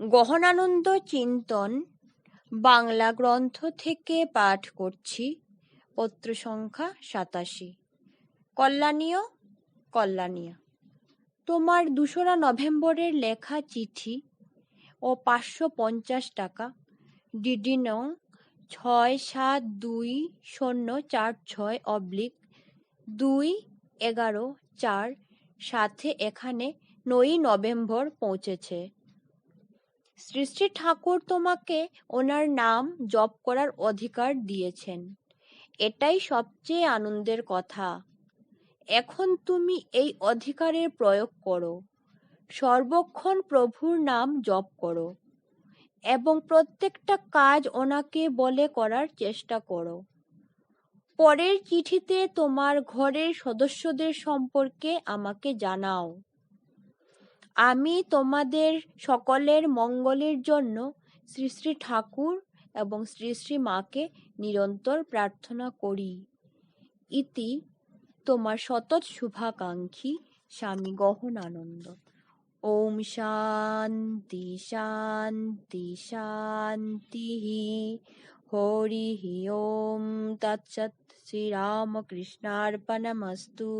গহনানন্দ চিন্তন বাংলা গ্রন্থ থেকে পাঠ করছি। পত্র সংখ্যা সাতাশি। কল্যাণীয় কল্যাণীয়। তোমার দুসরা নভেম্বরের লেখা চিঠি ও পাঁচশো পঞ্চাশ টাকা। ডিডি নং ছয় সাত দুই শূন্য চার ছয় অবলিক দুই এগারো চার সাথে এখানে নয়ই নভেম্বর পৌঁছেছে। শ্রী ঠাকুর তোমাকে ওনার নাম জপ করার অধিকার দিয়েছেন। এটাই সবচেয়ে আনন্দের কথা। এখন তুমি এই অধিকারের প্রয়োগ করো। সর্বক্ষণ প্রভুর নাম জপ করো এবং প্রত্যেকটা কাজ ওনাকে বলে করার চেষ্টা করো। পরের চিঠিতে তোমার ঘরের সদস্যদের সম্পর্কে আমাকে জানাও। আমি তোমাদের সকলের মঙ্গলের জন্য শ্রী শ্রী ঠাকুর এবং শ্রী শ্রী মাকে নিরন্তর প্রার্থনা করি। ইতি তোমার সতত শুভাকাঙ্ক্ষী স্বামী গহনানন্দ। ওম শান্তি শান্তি শান্তি হরি ওম তৎসৎ। শ্রীরামকৃষ্ণার্পণমস্তু